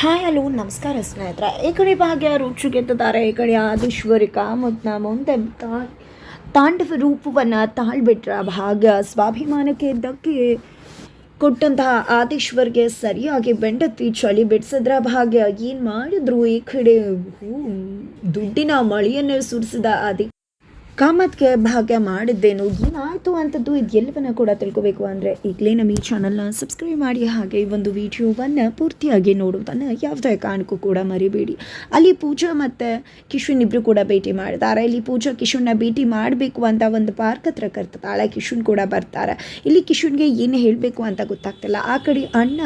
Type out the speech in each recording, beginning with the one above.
Hi hello, ನಮಸ್ಕಾರ ಸ್ನೇಹಿತರೆ. ಈ ಕಡೆ ಭಾಗ್ಯ ರುಚಿಗೆತ್ತಿದ್ದಾರೆ ಈ ಕಡೆ ಆದೀಶ್ವರಿಕ ಮುದ್ನ ಮುಂದೆ ತಾ- ತಾಂಡವ ರೂಪವನ್ನು ತಾಳ್ಬಿಟ್ರ ಭಾಗ್ಯ. ಸ್ವಾಭಿಮಾನಕ್ಕೆ ಧಕ್ಕೆ ಕೊಟ್ಟಂತಹ ಆದೀಶ್ವರ್ಗೆ ಸರಿಯಾಗಿ ಬೆಂಡತ್ತಿ ಚಳಿ ಬಿಡಿಸಿದ್ರ ಭಾಗ್ಯ. ಏನು ಮಾಡಿದ್ರು ಈ ಕಡೆ? ದುಡ್ಡಿನ ಮಳೆಯನ್ನೇ ಸುರಿಸಿದ ಆದಿ ಕಾಮತ್ಗೆ ಭಾಗ್ಯ ಮಾಡಿದ್ದೇನು, ಏನಾಯಿತು ಅಂತದ್ದು ಇದೆಲ್ಲವನ್ನ ಕೂಡ ತಿಳ್ಕೊಬೇಕು ಅಂದರೆ ಈಗಲೇ ನಮ್ಮ ಈ ಚಾನಲ್ನ ಸಬ್ಸ್ಕ್ರೈಬ್ ಮಾಡಿ, ಹಾಗೆ ಈ ಒಂದು ವಿಡಿಯೋವನ್ನು ಪೂರ್ತಿಯಾಗಿ ನೋಡುವುದನ್ನ ಯಾವುದೇ ಕಾರಣಕ್ಕೂ ಕೂಡ ಮರಿಬೇಡಿ. ಅಲ್ಲಿ ಪೂಜಾ ಮತ್ತು ಕಿಶುನ್ ಇಬ್ಬರು ಕೂಡ ಭೇಟಿ ಮಾಡ್ತಾರೆ. ಇಲ್ಲಿ ಪೂಜಾ ಕಿಶನ್ನ ಭೇಟಿ ಮಾಡಬೇಕು ಅಂತ ಒಂದು ಪಾರ್ಕ್ ಹತ್ರ ಕರ್ತಾಳೆ. ಕಿಶುನ್ ಕೂಡ ಬರ್ತಾರೆ. ಇಲ್ಲಿ ಕಿಶನ್ಗೆ ಏನು ಹೇಳಬೇಕು ಅಂತ ಗೊತ್ತಾಗ್ತಿಲ್ಲ. ಆ ಕಡೆ ಅಣ್ಣ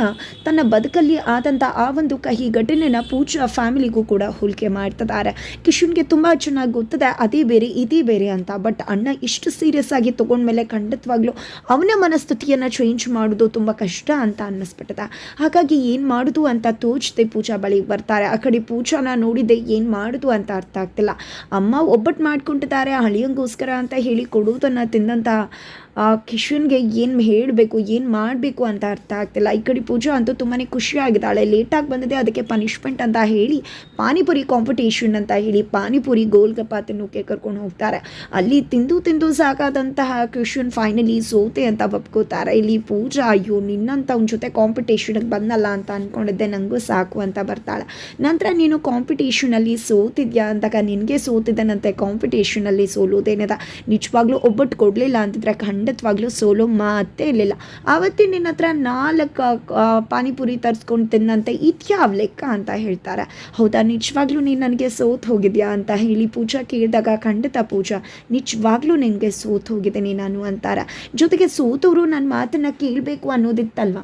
ತನ್ನ ಬದುಕಲ್ಲಿ ಆದಂಥ ಆ ಒಂದು ಕಹಿ ಘಟನೆನ ಪೂಜಾ ಫ್ಯಾಮಿಲಿಗೂ ಕೂಡ ಹೋಲಿಕೆ ಮಾಡ್ತಿದ್ದಾರೆ. ಕಿಶನ್ಗೆ ತುಂಬ ಚೆನ್ನಾಗಿ ಗೊತ್ತದೆ. ಅದೇ ಬೇರೆ, ಇದೇ ಬೇರೆ ಅಂತ. ಬಟ್ ಅಣ್ಣ ಇಷ್ಟು ಸೀರಿಯಸ್ ಆಗಿ ತೊಗೊಂಡ್ಮೇಲೆ ಖಂಡಿತವಾಗ್ಲೂ ಅವನ ಮನಸ್ಥಿತಿಯನ್ನು ಚೇಂಜ್ ಮಾಡೋದು ತುಂಬ ಕಷ್ಟ ಅಂತ ಅನ್ನಿಸ್ಬಿಟ್ಟದ. ಹಾಗಾಗಿ ಏನು ಮಾಡೋದು ಅಂತ ತೋಚದೆ ಪೂಜಾ ಬಳಿ ಬರ್ತಾರೆ. ಆ ಕಡೆ ಪೂಜಾನ ನೋಡಿದೆ ಏನು ಮಾಡೋದು ಅಂತ ಅರ್ಥ ಆಗ್ತಿಲ್ಲ. ಅಮ್ಮ ಒಬ್ಬಟ್ಟು ಮಾಡ್ಕೊಂಡಿದ್ದಾರೆ ಹಳಿಯಂಗೋಸ್ಕರ ಅಂತ ಹೇಳಿ ಕೊಡೋದನ್ನು ತಿಂದಂಥ ಕಿಶನ್ಗೆ ಏನು ಹೇಳಬೇಕು, ಏನು ಮಾಡಬೇಕು ಅಂತ ಅರ್ಥ ಆಗ್ತಿಲ್ಲ. ಈ ಕಡೆ ಪೂಜಾ ಅಂತೂ ತುಂಬಾ ಖುಷಿಯಾಗಿದ್ದಾಳೆ ಲೇಟಾಗಿ ಬಂದಿದೆ, ಅದಕ್ಕೆ ಪನಿಷ್ಮೆಂಟ್ ಅಂತ ಹೇಳಿ, ಪಾನಿಪುರಿ ಕಾಂಪಿಟೇಷನ್ ಅಂತ ಹೇಳಿ ಪಾನಿಪುರಿ ಗೋಲ್ಗಪ್ಪ ತಿನ್ನೋಕೆ ಕರ್ಕೊಂಡು ಹೋಗ್ತಾರೆ. ಅಲ್ಲಿ ತಿಂದು ತಿಂದು ಸಾಕಾದಂತಹ ಕಿಶನ್ ಫೈನಲಿ ಸೋತೆ ಅಂತ ಒಪ್ಕೋತಾರೆ ಇಲ್ಲಿ ಪೂಜಾ, ಅಯ್ಯೋ ನಿನ್ನಂಥವ್ನ ಜೊತೆ ಕಾಂಪಿಟೇಷನ್ಗೆ ಬಂದಲ್ಲ ಅಂತ ಅಂದ್ಕೊಂಡಿದ್ದೆ ನನಗೂ ಸಾಕು ಅಂತ ಬರ್ತಾಳೆ. ನಂತರ ನೀನು ಕಾಂಪಿಟೇಷನಲ್ಲಿ ಸೋತಿದ್ಯಾ? ಅಂದಾಗ, ನಿನಗೆ ಸೋತಿದ್ದಾನಂತೆ ಕಾಂಪಿಟೇಷನಲ್ಲಿ ಸೋಲೋದೇನದ? ನಿಜವಾಗ್ಲೂ ಒಬ್ಬಟ್ಟು ಕೊಡಲಿಲ್ಲ ಅಂತಿದ್ರೆ ಖಂಡಿತವಾಗ್ಲೂ ಸೋಲೋ ಮಾತೇ ಇರಲಿಲ್ಲ. ಆವತ್ತಿನ ನಿನ್ನ ಹತ್ರ ನಾಲ್ಕು ಪಾನಿಪುರಿ ತರಿಸ್ಕೊಂಡು ತಿನ್ನಂತೆ ಇದ್ಯಾವ ಲೆಕ್ಕ ಅಂತ ಹೇಳ್ತಾರೆ. ಹೌದಾ? ನಿಜವಾಗ್ಲೂ ನೀನು ನನಗೆ ಸೋತ್ ಹೋಗಿದ್ಯಾ ಅಂತ ಹೇಳಿ ಪೂಜಾ ಕೇಳಿದಾಗ, ಖಂಡಿತ ಪೂಜಾ, ನಿಜವಾಗ್ಲೂ ನಿನಗೆ ಸೋತ್ ಹೋಗಿದ್ದೀನಿ ನಾನು ಅಂತಾರೆ. ಜೊತೆಗೆ ಸೋತವರು ನನ್ನ ಮಾತನ್ನು ಕೇಳಬೇಕು ಅನ್ನೋದಿತ್ತಲ್ವ?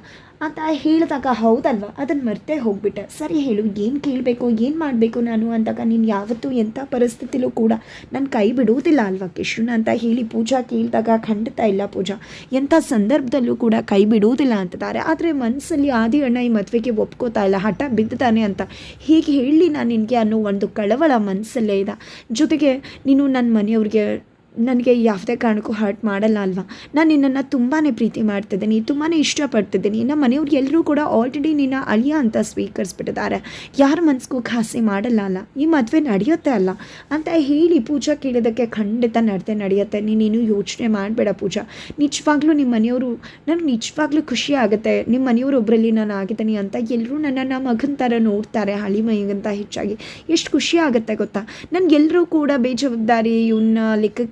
ಅಂತ ಹೇಳಿದಾಗ ಹೌದಲ್ವ? ಅದನ್ನು ಮರ್ತೇ ಹೋಗ್ಬಿಟ್ಟೆ. ಸರಿ ಹೇಳು, ಏನು ಕೇಳಬೇಕು, ಏನು ಮಾಡಬೇಕು ನಾನು ಅಂದಾಗ ನೀನು ಯಾವತ್ತೂ ಎಂಥ ಪರಿಸ್ಥಿತಿಲೂ ಕೂಡ ನನ್ನ ಕೈ ಬಿಡುವುದಿಲ್ಲ ಅಲ್ವಾ ಕಿಶುನ್ ಅಂತ ಹೇಳಿ ಪೂಜಾ ಕೇಳಿದಾಗ ಖಂಡಿತ ಇಲ್ಲ ಪೂಜಾ. ಎಂಥ ಸಂದರ್ಭದಲ್ಲೂ ಕೂಡ ಕೈ ಬಿಡುವುದಿಲ್ಲ ಅಂತಿದ್ದಾರೆ. ಆದರೆ ಮನಸ್ಸಲ್ಲಿ ಆದಿ ಅಣ್ಣ ಈ ಮದುವೆಗೆ ಒಪ್ಕೋತಾ ಇಲ್ಲ, ಹಠ ಬಿದ್ದಾನೆ ಅಂತ. ಹೀಗೆ ಹೇಳಿ ನಾನು ನಿನಗೆ ಅನ್ನೋ ಒಂದು ಕಳವಳ ಮನಸ್ಸಲ್ಲೇ ಇದೆ. ಜೊತೆಗೆ ನೀನು ನನ್ನ ಮನೆಯವ್ರಿಗೆ ನನಗೆ ಯಾವುದೇ ಕಾರಣಕ್ಕೂ ಹರ್ಟ್ ಮಾಡಲ್ಲ ಅಲ್ವಾ? ನಾನು ನಿನ್ನನ್ನು ತುಂಬಾ ಪ್ರೀತಿ ಮಾಡ್ತಿದ್ದೀನಿ ತುಂಬಾ ಇಷ್ಟಪಡ್ತಿದ್ದೀನಿ. ನಮ್ಮ ಮನೆಯವ್ರು ಎಲ್ಲರೂ ಕೂಡ ಆಲ್ರೆಡಿ ನಿನ್ನ ಅಳಿಯ ಅಂತ ಸ್ವೀಕರಿಸ್ಬಿಟ್ಟಿದ್ದಾರೆ. ಯಾರ ಮನಸ್ಸಿಗೂ ಖಾಸಿ ಮಾಡಲ್ಲ ಅಲ್ಲ? ಈ ಮದುವೆ ನಡೆಯುತ್ತೆ ಅಲ್ಲ? ಅಂತ ಹೇಳಿ ಪೂಜಾ ಕೇಳೋದಕ್ಕೆ ಖಂಡಿತ ನಡೆದೇ ನಡೆಯುತ್ತೆ. ನೀನೇನು ಯೋಚನೆ ಮಾಡಬೇಡ ಪೂಜಾ. ನಿಜವಾಗ್ಲೂ ನಿಮ್ಮ ಮನೆಯವರು ನನಗೆ ನಿಜವಾಗ್ಲೂ ಖುಷಿ ಆಗುತ್ತೆ. ನಿಮ್ಮ ಮನೆಯವರು ಒಬ್ಬರಲ್ಲಿ ನಾನು ಆಗಿದ್ದೀನಿ ಅಂತ ಎಲ್ಲರೂ ನನ್ನನ್ನು ಮಗನ ಥರ ನೋಡ್ತಾರೆ ಹಳಿ ಮೈಗಂತ ಹೆಚ್ಚಾಗಿ. ಎಷ್ಟು ಖುಷಿ ಆಗುತ್ತೆ ಗೊತ್ತಾ? ನನಗೆಲ್ಲರೂ ಕೂಡ ಬೇಜವಾಬ್ದಾರಿ ಇವನ್ನ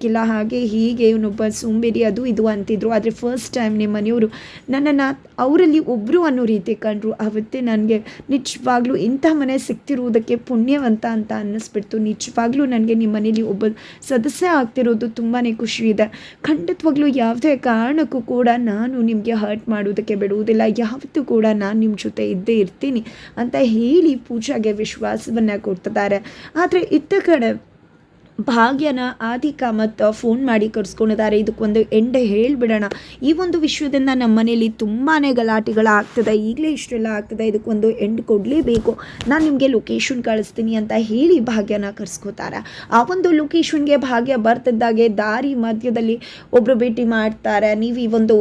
ಲೆಕ್ಕಕ್ಕಿಲ್ಲ ಹಾಗೆ ಹೀಗೆ ಇವನೊಬ್ಬ ಸೋಂಬೇರಿ ಅದು ಇದು ಅಂತಿದ್ರು. ಆದರೆ ಫಸ್ಟ್ ಟೈಮ್ ನಿಮ್ಮ ಮನೆಯವರು ನನ್ನನ್ನು ಅವರಲ್ಲಿ ಒಬ್ಬರು ಅನ್ನೋ ರೀತಿ ಕಂಡರು. ಅವತ್ತೇ ನನಗೆ ನಿಜವಾಗ್ಲೂ ಇಂಥ ಮನೆ ಸಿಗ್ತಿರುವುದಕ್ಕೆ ಪುಣ್ಯವಂತ ಅಂತ ಅನ್ನಿಸ್ಬಿಡ್ತು. ನಿಜವಾಗ್ಲೂ ನನಗೆ ನಿಮ್ಮ ಮನೇಲಿ ಒಬ್ಬ ಸದಸ್ಯ ಆಗ್ತಿರೋದು ತುಂಬಾ ಖುಷಿ ಇದೆ. ಖಂಡಿತವಾಗ್ಲೂ ಯಾವುದೇ ಕಾರಣಕ್ಕೂ ಕೂಡ ನಾನು ನಿಮಗೆ ಹರ್ಟ್ ಮಾಡುವುದಕ್ಕೆ ಬಿಡುವುದಿಲ್ಲ. ಯಾವತ್ತೂ ಕೂಡ ನಾನು ನಿಮ್ಮ ಜೊತೆ ಇದ್ದೇ ಇರ್ತೀನಿ ಅಂತ ಹೇಳಿ ಪೂಜಾಗೆ ವಿಶ್ವಾಸವನ್ನು ಕೊಡ್ತಿದ್ದಾರೆ. ಆದರೆ ಇತ್ತ ಕಡೆ ಭಾಗ್ಯನ ಆದಿಕ ಮತ್ತು ಫೋನ್ ಮಾಡಿ ಕರ್ಸ್ಕೊಂಡಿದ್ದಾರೆ. ಇದಕ್ಕೊಂದು ಎಂಡ್ ಹೇಳಿಬಿಡೋಣ. ಈ ಒಂದು ವಿಷಯದಿಂದ ನಮ್ಮ ಮನೇಲಿ ತುಂಬಾ ಗಲಾಟೆಗಳಾಗ್ತದೆ. ಈಗಲೇ ಇಷ್ಟೆಲ್ಲ ಆಗ್ತದೆ. ಇದಕ್ಕೊಂದು ಎಂಡ್ ಕೊಡಲೇಬೇಕು. ನಾನು ನಿಮಗೆ ಲೊಕೇಶನ್ ಕಳಿಸ್ತೀನಿ ಅಂತ ಹೇಳಿ ಭಾಗ್ಯನ ಕರ್ಸ್ಕೋತಾರೆ. ಆ ಒಂದು ಲೊಕೇಶನ್ಗೆ ಭಾಗ್ಯ ಬರ್ತಿದ್ದಾಗೆ ದಾರಿ ಮಧ್ಯದಲ್ಲಿ ಒಬ್ಬರು ಭೇಟಿ ಮಾಡ್ತಾರೆ. ನೀವು ಈ ಒಂದು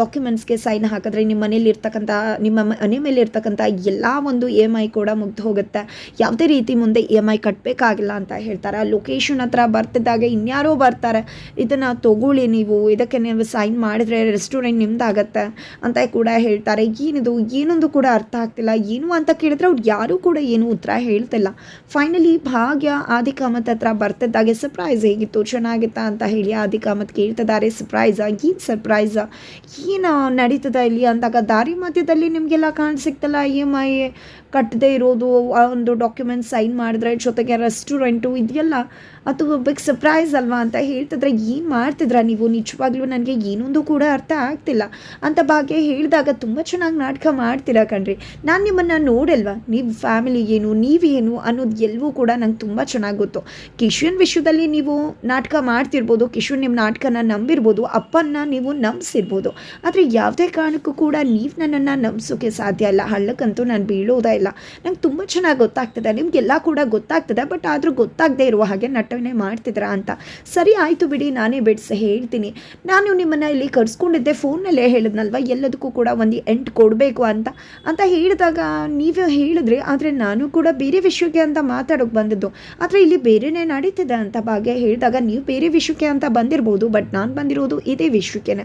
ಡಾಕ್ಯುಮೆಂಟ್ಸ್ಗೆ ಸೈನ್ ಹಾಕಿದ್ರೆ ನಿಮ್ಮ ಮನೇಲಿ ಇರ್ತಕ್ಕಂಥ, ನಿಮ್ಮ ಮನೆ ಮೇಲೆ ಇರ್ತಕ್ಕಂಥ ಎಲ್ಲ ಒಂದು ಇ ಎಂ ಐ ಕೂಡ ಮುಗ್ದು ಹೋಗುತ್ತೆ. ಯಾವುದೇ ರೀತಿ ಮುಂದೆ ಇ ಎಂ ಐ ಕಟ್ಟಬೇಕಾಗಿಲ್ಲ ಅಂತ ಹೇಳ್ತಾರೆ. ಆ ಲೊಕೇಶನ್ ಹತ್ರ ಬರ್ತಿದ್ದಾಗ ಇನ್ಯಾರೋ ಬರ್ತಾರೆ, ಇದನ್ನು ತಗೊಳ್ಳಿ ನೀವು, ಇದಕ್ಕೆ ನೀವು ಸೈನ್ ಮಾಡಿದ್ರೆ ರೆಸ್ಟೋರೆಂಟ್ ನಿಮ್ದಾಗತ್ತೆ ಅಂತ ಕೂಡ ಹೇಳ್ತಾರೆ. ಏನಿದು, ಏನೊಂದು ಕೂಡ ಅರ್ಥ ಆಗ್ತಿಲ್ಲ. ಏನು ಅಂತ ಕೇಳಿದ್ರೆ ಅವ್ರು ಯಾರೂ ಕೂಡ ಏನು ಉತ್ತರ ಹೇಳ್ತಿಲ್ಲ. ಫೈನಲಿ ಭಾಗ್ಯ ಆದಿಕಾಮತ್ ಹತ್ರ ಬರ್ತಿದ್ದಾಗೆ ಸರ್ಪ್ರೈಸ್ ಹೇಗಿತ್ತು? ಚೆನ್ನಾಗಿತ್ತಾ? ಅಂತ ಹೇಳಿ ಆದಿಕಾಮತ್ ಕೇಳ್ತಿದ್ದಾರೆ. ಸರ್ಪ್ರೈಸ ಏನು ಸರ್ಪ್ರೈಸ ಏನು ನಡೀತದ ಇಲ್ಲಿ? ಅಂದಾಗ, ದಾರಿ ಮಧ್ಯದಲ್ಲಿ ನಿಮಗೆಲ್ಲ ಕಾಣ ಸಿಕ್ತಲ್ಲ ಇ ಎಂ ಐ ಕಟ್ಟದೇ ಇರೋದು, ಆ ಒಂದು ಡಾಕ್ಯುಮೆಂಟ್ ಸೈನ್ ಮಾಡಿದ್ರೆ ಜೊತೆಗೆ ರೆಸ್ಟೋರೆಂಟು ಇದೆಲ್ಲ ಅದು ಬಿಗ್ ಸರ್ಪ್ರೈಸ್ ಅಲ್ವಾ ಅಂತ ಹೇಳ್ತಿದ್ರೆ ಏನು ಮಾಡ್ತಿದ್ರ ನೀವು? ನಿಜವಾಗ್ಲೂ ನನಗೆ ಏನೊಂದು ಕೂಡ ಅರ್ಥ ಆಗ್ತಿಲ್ಲ. ಅಂತ ಭಾಗ್ಯ ಹೇಳಿದಾಗ ತುಂಬ ಚೆನ್ನಾಗಿ ನಾಟಕ ಮಾಡ್ತೀರಾ ಕಣ್ರಿ. ನಾನು ನಿಮ್ಮನ್ನು ನೋಡಲ್ವಾ? ನಿಮ್ಮ ಫ್ಯಾಮಿಲಿ ಏನು ನೀವೇನು ಅನ್ನೋದು ಎಲ್ಲವೂ ಕೂಡ ನಂಗೆ ತುಂಬ ಚೆನ್ನಾಗಿ ಗೊತ್ತು. ಕಿಶನ್ ವಿಷಯದಲ್ಲಿ ನೀವು ನಾಟಕ ಮಾಡ್ತಿರ್ಬೋದು, ಕಿಶನ್ ನಿಮ್ಮ ನಾಟಕನ ನಂಬಿರ್ಬೋದು, ಅಪ್ಪನ್ನ ನೀವು ನಂಬಿಸಿರ್ಬೋದು. ಆದರೆ ಯಾವುದೇ ಕಾರಣಕ್ಕೂ ಕೂಡ ನೀವು ನನ್ನನ್ನು ನಂಬಿಸೋಕೆ ಸಾಧ್ಯ ಇಲ್ಲ. ಹಳ್ಳಕ್ಕಂತೂ ನಾನು ಬೀಳೋದೇ ನಂಗೆ ತುಂಬ ಚೆನ್ನಾಗಿ ಗೊತ್ತಾಗ್ತದೆ. ನಿಮಗೆಲ್ಲ ಕೂಡ ಗೊತ್ತಾಗ್ತದೆ. ಬಟ್ ಆದರೂ ಗೊತ್ತಾಗದೇ ಇರುವ ಹಾಗೆ ನಟವನೆ ಮಾಡ್ತಿದ್ರ ಅಂತ. ಸರಿ, ಆಯಿತು ಬಿಡಿ. ನಾನೇ ಬಿಡಿಸಿ ಹೇಳ್ತೀನಿ. ನಾನು ನಿಮ್ಮನ್ನು ಇಲ್ಲಿ ಕರ್ಸ್ಕೊಂಡಿದ್ದೆ. ಫೋನಲ್ಲೇ ಹೇಳಿದ್ನಲ್ವ? ಎಲ್ಲದಕ್ಕೂ ಕೂಡ ಒಂದು ಎಂಟು ಕೊಡಬೇಕು ಅಂತ. ಅಂತ ಹೇಳಿದಾಗ ನೀವೇ ಹೇಳಿದ್ರಿ. ಆದರೆ ನಾನು ಕೂಡ ಬೇರೆ ವಿಷಯಕ್ಕೆ ಅಂತ ಮಾತಾಡೋಕೆ ಬಂದಿದ್ದು. ಆದರೆ ಇಲ್ಲಿ ಬೇರೆನೇ ನಡೀತಿದೆ ಅಂತ ಭಾಗ್ಯ. ಹೇಳಿದಾಗ ನೀವು ಬೇರೆ ವಿಷಯಕ್ಕೆ ಅಂತ ಬಂದಿರ್ಬೋದು. ಬಟ್ ನಾನು ಬಂದಿರೋದು ಇದೇ ವಿಷಯಕ್ಕೇನೆ.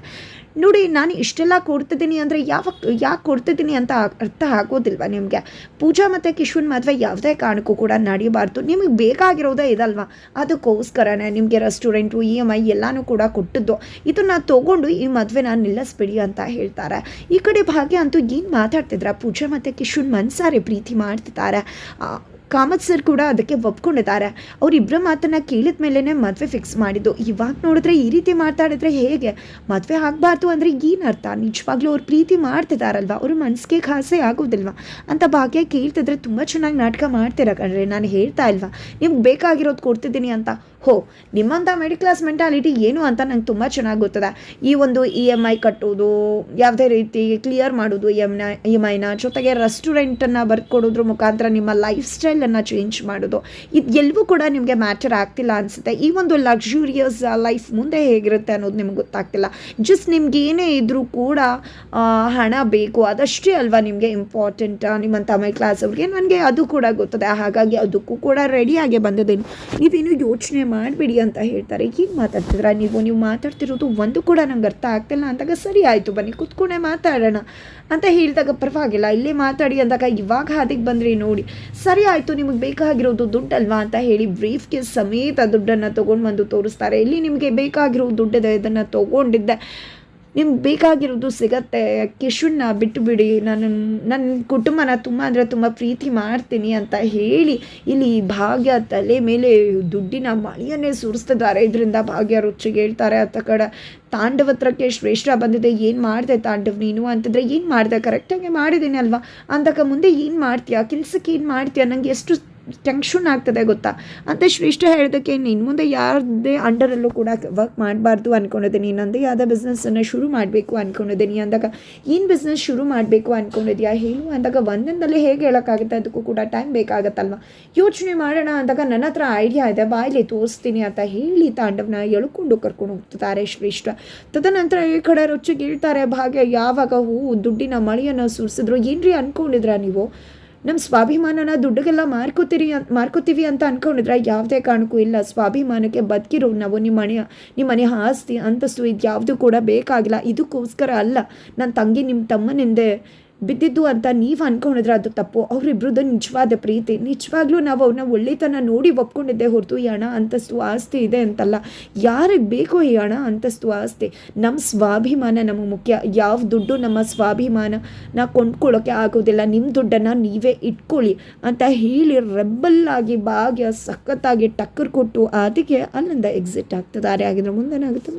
ನೋಡಿ, ನಾನು ಇಷ್ಟೆಲ್ಲ ಕೊಡ್ತಿದ್ದೀನಿ ಅಂದರೆ ಯಾವ ಯಾಕೆ ಕೊಡ್ತಿದ್ದೀನಿ ಅಂತ ಅರ್ಥ ಆಗೋದಿಲ್ವ ನಿಮಗೆ? ಪೂಜಾ ಮತ್ತು ಕಿಶುನ್ ಮದುವೆ ಯಾವುದೇ ಕಾರಣಕ್ಕೂ ಕೂಡ ನಡೆಯಬಾರ್ದು ನಿಮಗೆ ಬೇಕಾಗಿರೋದೇ ಇದಲ್ವಾ? ಅದಕ್ಕೋಸ್ಕರನೇ ನಿಮಗೆ ರೆಸ್ಟೋರೆಂಟು, ಇ ಎಂ ಐ ಎಲ್ಲನೂ ಕೂಡ ಕೊಟ್ಟಿದ್ದು. ಇದನ್ನು ತೊಗೊಂಡು ಈ ಮದುವೆನ ನಿಲ್ಲಿಸ್ಬಿಡಿ ಅಂತ ಹೇಳ್ತಾರೆ. ಈ ಕಡೆ ಭಾಗ್ಯ ಅಂತೂ ಏನು ಮಾತಾಡ್ತಿದ್ರ? ಪೂಜಾ ಮತ್ತು ಕಿಶುನ್ ಮನ್ಸಾರೆ ಪ್ರೀತಿ ಮಾಡ್ತಿದ್ದಾರೆ. ಕಾಮತ್ ಸರ್ ಕೂಡ ಅದಕ್ಕೆ ಒಪ್ಕೊಂಡಿದ್ದಾರೆ. ಅವರಿಬ್ಬರ ಮಾತನ್ನ ಕೇಳಿದ ಮೇಲೇ ಮದುವೆ ಫಿಕ್ಸ್ ಮಾಡಿದ್ದು. ಇವಾಗ ನೋಡಿದ್ರೆ ಈ ರೀತಿ ಮಾತಾಡಿದ್ರೆ ಹೇಗೆ? ಮದುವೆ ಆಗಬಾರ್ದು ಅಂದರೆ ಏನು ಅರ್ಥ ನಿಜವಾಗ್ಲೂ ಅವ್ರು ಪ್ರೀತಿ ಮಾಡ್ತಿದ್ದಾರಲ್ವ ಅವ್ರ ಮನಸ್ಸಿಗೆ ಖಾಸೆ ಆಗೋದಿಲ್ವಾ? ಅಂತ ಭಾಗ್ಯ ಕೇಳ್ತಿದ್ರೆ ತುಂಬ ಚೆನ್ನಾಗಿ ನಾಟಕ ಮಾಡ್ತೀರ ಕಣ್ರಿ. ನಾನು ಹೇಳ್ತಾ ಇಲ್ವಾ? ನಿಮ್ಗೆ ಬೇಕಾಗಿರೋದು ಕೊಡ್ತಿದ್ದೀನಿ ಅಂತ. ಹೋ ನಿಮ್ಮಂಥ ಮಿಡ್ ಕ್ಲಾಸ್ ಮೆಂಟಾಲಿಟಿ ಏನು ಅಂತ ನಂಗೆ ತುಂಬ ಚೆನ್ನಾಗಿ ಗೊತ್ತದೆ. ಈ ಒಂದು ಇ ಎಂ ಐ ಕಟ್ಟೋದು, ಯಾವುದೇ ರೀತಿ ಕ್ಲಿಯರ್ ಮಾಡೋದು ಇ ಎಮ್ನ ಇ ಎಂ ಐನ ಜೊತೆಗೆ ರೆಸ್ಟೋರೆಂಟನ್ನು ಬರ್ಕೊಡೋದ್ರ ಮುಖಾಂತರ ನಿಮ್ಮ ಲೈಫ್ ಸ್ಟೈಲನ್ನು ಚೇಂಜ್ ಮಾಡೋದು. ಇದು ಎಲ್ಲವೂ ಕೂಡ ನಿಮಗೆ ಮ್ಯಾಟರ್ ಆಗ್ತಿಲ್ಲ ಅನಿಸುತ್ತೆ. ಈ ಒಂದು ಲಕ್ಸುರಿಯಸ್ ಲೈಫ್ ಮುಂದೆ ಹೇಗಿರುತ್ತೆ ಅನ್ನೋದು ನಿಮ್ಗೆ ಗೊತ್ತಾಗ್ತಿಲ್ಲ. ಜಸ್ಟ್ ನಿಮ್ಗೆ ಏನೇ ಇದ್ದರೂ ಕೂಡ ಹಣ ಬೇಕು, ಅದಷ್ಟೇ ಅಲ್ವಾ ನಿಮಗೆ ಇಂಪಾರ್ಟೆಂಟ್ ನಿಮ್ಮಂಥ ಮೈ ಕ್ಲಾಸ್ ಅವ್ರಿಗೆ. ನನಗೆ ಅದು ಕೂಡ ಗೊತ್ತದೆ. ಹಾಗಾಗಿ ಅದಕ್ಕೂ ಕೂಡ ರೆಡಿಯಾಗಿ ಬಂದಿದ್ದೀನಿ. ನೀವೇನು ಯೋಚನೆ ಮಾಡಬೇಡಿ ಅಂತ ಹೇಳ್ತಾರೆ. ಏನು ಮಾತಾಡ್ತಿದ್ರ ನೀವು? ನೀವು ಮಾತಾಡ್ತಿರೋದು ಒಂದು ಕೂಡ ನಂಗೆ ಅರ್ಥ ಆಗ್ತಿಲ್ಲ ಅಂದಾಗ ಸರಿ ಆಯಿತು, ಬನ್ನಿ ಕೂತ್ಕೊಂಡೆ ಮಾತಾಡೋಣ ಅಂತ ಹೇಳಿದಾಗ ಪರವಾಗಿಲ್ಲ, ಇಲ್ಲೇ ಮಾತಾಡಿ ಅಂದಾಗ ಇವಾಗ ಅದಕ್ಕೆ ಬಂದ್ರಿ ನೋಡಿ. ಸರಿ ಆಯಿತು, ನಿಮಗೆ ಬೇಕಾಗಿರೋದು ದುಡ್ಡಲ್ವಾ ಅಂತ ಹೇಳಿ ಬ್ರೀಫ್ಗೆ ಸಮೇತ ದುಡ್ಡನ್ನು ತೊಗೊಂಡು ಬಂದು ತೋರಿಸ್ತಾರೆ. ಇಲ್ಲಿ ನಿಮಗೆ ಬೇಕಾಗಿರೋ ದುಡ್ಡದ ಇದನ್ನು ತೊಗೊಂಡಿದ್ದೆ. ನಿಮ್ಗೆ ಬೇಕಾಗಿರೋದು ಸಿಗತ್ತೆ. ಕಿಶುನ್ನ ಬಿಟ್ಟು ಬಿಡಿ ನಾನು ನನ್ನ ಕುಟುಂಬನ ತುಂಬ ಅಂದರೆ ತುಂಬ ಪ್ರೀತಿ ಮಾಡ್ತೀನಿ ಅಂತ ಹೇಳಿ ಇಲ್ಲಿ ಭಾಗ್ಯ ತಲೆ ಮೇಲೆ ದುಡ್ಡಿನ ಮಳೆಯನ್ನೇ ಸುರಿಸ್ತಿದ್ದಾರೆ. ಇದರಿಂದ ಭಾಗ್ಯ ರುಚಿಗೆ ಹೇಳ್ತಾರೆ ಅತ್ತ ಕಡೆ. ತಾಂಡವತ್ರಕ್ಕೆ ಶ್ರೇಷ್ಠ ಬಂದಿದೆ. ಏನು ಮಾಡಿದೆ ತಾಂಡವ್ ನೀನು ಅಂತಂದರೆ, ಏನು ಮಾಡಿದೆ? ಕರೆಕ್ಟಾಗಿ ಮಾಡಿದ್ದೀನಿ ಅಲ್ವಾ? ಅಂದಾಗ ಮುಂದೆ ಏನು ಮಾಡ್ತೀಯಾ? ಕೆಲಸಕ್ಕೆ ಏನು ಮಾಡ್ತೀಯಾ? ನನಗೆ ಎಷ್ಟು ಟೆನ್ಷನ್ ಆಗ್ತದೆ ಗೊತ್ತಾ? ಅಂತ ಶ್ರೇಷ್ಠ ಹೇಳೋದಕ್ಕೆ ಇನ್ನು ಮುಂದೆ ಯಾರದೇ ಅಂಡರಲ್ಲೂ ಕೂಡ ವರ್ಕ್ ಮಾಡಬಾರ್ದು ಅಂದ್ಕೊಂಡಿದ್ದೀನಿ ನಂದೇ ಯಾವುದೇ ಬಿಸ್ನೆಸ್ಸನ್ನು ಶುರು ಮಾಡಬೇಕು ಅಂದ್ಕೊಂಡಿದ್ದೀನಿ ಅಂದಾಗ, ಏನು ಬಿಸ್ನೆಸ್ ಶುರು ಮಾಡಬೇಕು ಅಂದ್ಕೊಂಡಿದ್ಯಾ ಹೇಳು. ಅಂದಾಗ ಒಂದಿನದಲ್ಲಿ ಹೇಗೆ ಹೇಳೋಕ್ಕಾಗುತ್ತೆ ಅದಕ್ಕೂ ಕೂಡ ಟೈಮ್ ಬೇಕಾಗತ್ತಲ್ವ? ಯೋಚನೆ ಮಾಡೋಣ ಅಂದಾಗ, ನನ್ನ ಹತ್ರ ಐಡಿಯಾ ಇದೆ ಬಾಯಲ್ಲಿ ತೋರಿಸ್ತೀನಿ ಅಂತ ಹೇಳಿ ತಾಂಡವನ ಎಳ್ಕೊಂಡು ಕರ್ಕೊಂಡು ಹೋಗ್ತಾರೆ ಶ್ರೇಷ್ಠ. ತದನಂತರ ಈ ಕಡೆ ರುಚಿಗೆ ಹೇಳ್ತಾರೆ, ಭಾಗ್ಯ, ಯಾವಾಗ ಹೂವು ದುಡ್ಡಿನ ಮಳೆಯನ್ನು ಸುರಿಸಿದ್ರು? ಏನ್ರಿ ಅಂದ್ಕೊಂಡಿದ್ರ ನೀವು? ನಮ್ಮ ಸ್ವಾಭಿಮಾನನ ದುಡ್ಡಿಗೆಲ್ಲ ಮಾರ್ಕೋತೀರಿ ಮಾರ್ಕೋತೀವಿ ಅಂತ ಅನ್ಕೊಂಡಿದ್ರೆ ಯಾವುದೇ ಕಾರಣಕ್ಕೂ ಇಲ್ಲ. ಸ್ವಾಭಿಮಾನಕ್ಕೆ ಬದುಕಿರೋ ನಾವು ನಿಮ್ಮ ಮನೆಯ ನಿಮ್ಮ ಮನೆ ಆಸ್ತಿ, ಅಂತಸ್ತು ಇದು ಯಾವುದು ಕೂಡ ಬೇಕಾಗಿಲ್ಲ. ಇದಕ್ಕೋಸ್ಕರ ಅಲ್ಲ. ನನ್ನ ತಂಗಿ ನಿಮ್ಮ ತಮ್ಮನಿಂದೆ ಬಿದ್ದಿದ್ದು ಅಂತ ನೀವು ಅನ್ಕೊಂಡಿದ್ರೆ ಅದು ತಪ್ಪು. ಅವರಿಬ್ರದ್ದು ನಿಜವಾದ ಪ್ರೀತಿ. ನಿಜವಾಗ್ಲೂ ನಾವು ಅವ್ರನ್ನ ಒಳ್ಳೆತನ ನೋಡಿ ಒಪ್ಕೊಂಡಿದ್ದೆ ಹೊರತು ಈ ಹಣ ಅಂತಸ್ತು ಆಸ್ತಿ ಇದೆ ಅಂತಲ್ಲ. ಯಾರಿಗೆ ಬೇಕೋ ಈ ಹಣ ಅಂತಸ್ತು ಆಸ್ತಿ. ನಮ್ಮ ಸ್ವಾಭಿಮಾನ ನಮಗೆ ಮುಖ್ಯ. ಯಾವ ದುಡ್ಡು ನಮ್ಮ ಸ್ವಾಭಿಮಾನ ಕೊಂಡ್ಕೊಳ್ಳೋಕೆ ಆಗೋದಿಲ್ಲ. ನಿಮ್ಮ ದುಡ್ಡನ್ನು ನೀವೇ ಇಟ್ಕೊಳ್ಳಿ ಅಂತ ಹೇಳಿ ರೆಬ್ಬಲ್ಲಾಗಿ ಭಾಗ್ಯ ಸಖತ್ತಾಗಿ ಟಕ್ಕರ್ ಕೊಟ್ಟು ಅದಕ್ಕೆ ಅಲ್ಲಿಂದ ಎಕ್ಸಿಟ್ ಆಗ್ತದೆ. ಆಗಿದ್ರೆ ಮುಂದೇನಾಗುತ್ತೆ